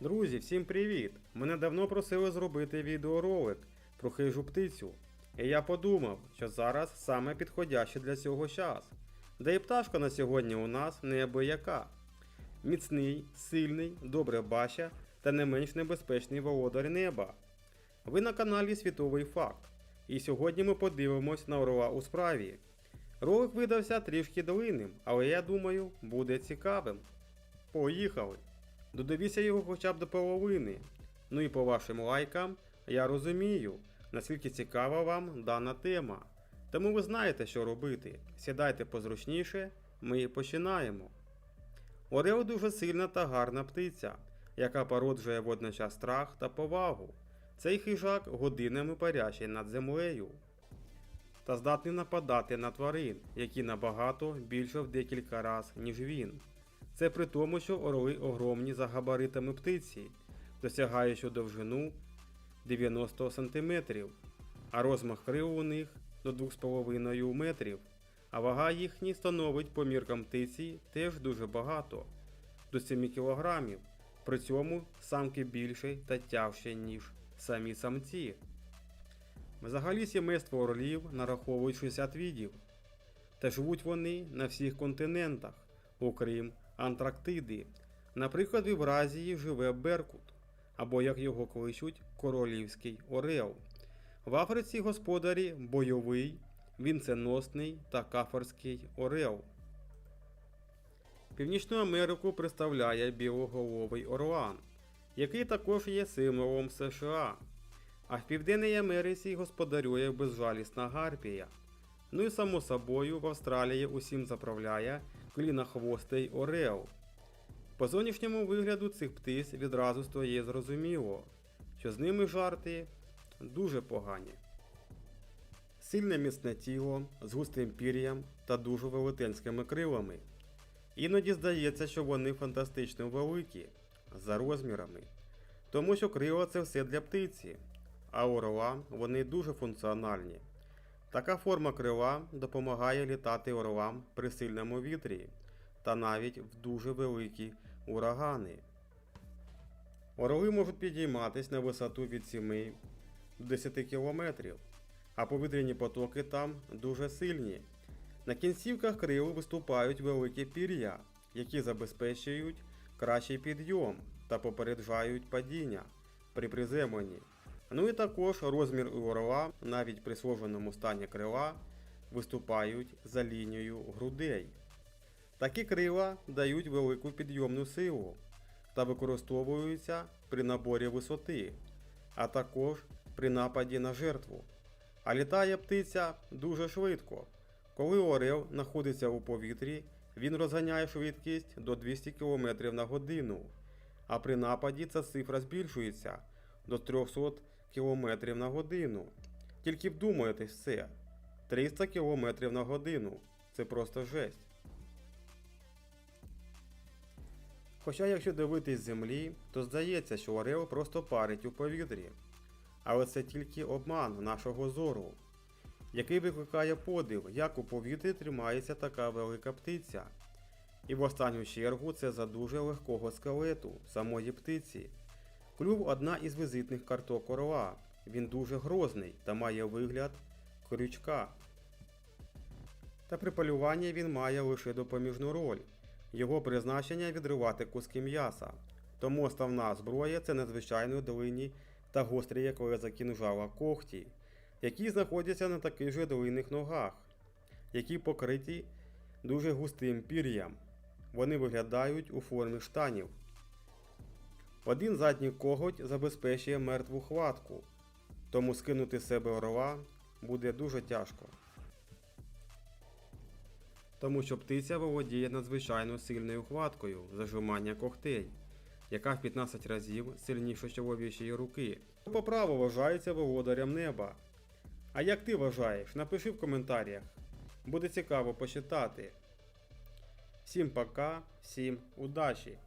Друзі, всім привіт! Мене давно просили зробити відеоролик про хижу птицю. І я подумав, що зараз саме підходящий для цього час. Да і пташка на сьогодні у нас неабияка. Міцний, сильний, добре бача та не менш небезпечний володар неба. Ви на каналі Світовий Факт. І сьогодні ми подивимось на орла у справі. Ролик видався трішки длинним, але я думаю, буде цікавим. Поїхали! Додивіться його хоча б до половини. Ну і по вашим лайкам я розумію, наскільки цікава вам дана тема. Тому ви знаєте, що робити. Сідайте позручніше, ми починаємо. Орел дуже сильна та гарна птиця, яка породжує водночас страх та повагу. Цей хижак годинами парячий над землею та здатний нападати на тварин, які набагато більше в декілька раз, ніж він. Це при тому, що орли огромні за габаритами птиці, досягаючи довжину 90 см, а розмах крил у них до 2,5 метрів, а вага їхній становить по міркам птиці теж дуже багато до 7 кг. При цьому самки більше та тявші, ніж самі самці. Взагалі сімейство орлів нараховують 60 видів, та живуть вони на всіх континентах, окрім Антарктиди. Наприклад, в Євразії живе Беркут, або як його кличуть, королівський орел. В Африці господарі бойовий, вінценосний та кафорський орел. Північну Америку представляє білоголовий орлан, який також є символом США. А в Південній Америці господарює безжалісна гарпія. Ну і само собою в Австралії усім заправляє клінохвостий орел. По зовнішньому вигляду цих птиць відразу стає зрозуміло, що з ними жарти дуже погані. Сильне міцне тіло з густим пір'ям та дуже велетенськими крилами. Іноді здається, що вони фантастично великі за розмірами, тому що крила це все для птиці, а орла вони дуже функціональні. Така форма крила допомагає літати орлам при сильному вітрі та навіть в дуже великі урагани. Орли можуть підійматись на висоту від 7 до 10 км, а повітряні потоки там дуже сильні. На кінцівках крил виступають великі пір'я, які забезпечують кращий підйом та попереджають падіння при приземленні. Ну і також розмір у орла навіть при сложеному стані крила виступають за лінією грудей. Такі крила дають велику підйомну силу та використовуються при наборі висоти, а також при нападі на жертву. А літає птиця дуже швидко. Коли орел знаходиться у повітрі, він розганяє швидкість до 200 км на годину, а при нападі ця цифра збільшується до 300 км на годину. Тільки вдумайтесь все. 300 км на годину. Це просто жесть. Хоча, якщо дивитись землі, то здається, що орел просто парить у повітрі. Але це тільки обман нашого зору, який викликає подив, як у повітрі тримається така велика птиця. І в останню чергу це за дуже легкого скелету самої птиці. Клюв одна із візитних карток орла. Він дуже грозний та має вигляд крючка. Та при полюванні він має лише допоміжну роль. Його призначення відривати куски м'яса. Тому основна зброя це надзвичайно длинні та гострі, як леза кінжала когті, які знаходяться на таких же длинних ногах, які покриті дуже густим пір'ям. Вони виглядають у формі штанів. Один задній коготь забезпечує мертву хватку, тому скинути з себе орла буде дуже тяжко. Тому що птиця володіє надзвичайно сильною хваткою зажимання когтей, яка в 15 разів сильніша чоловічої руки. По праву вважається володарем неба. А як ти вважаєш? Напиши в коментарях. Буде цікаво почитати. Всім пока, всім удачі!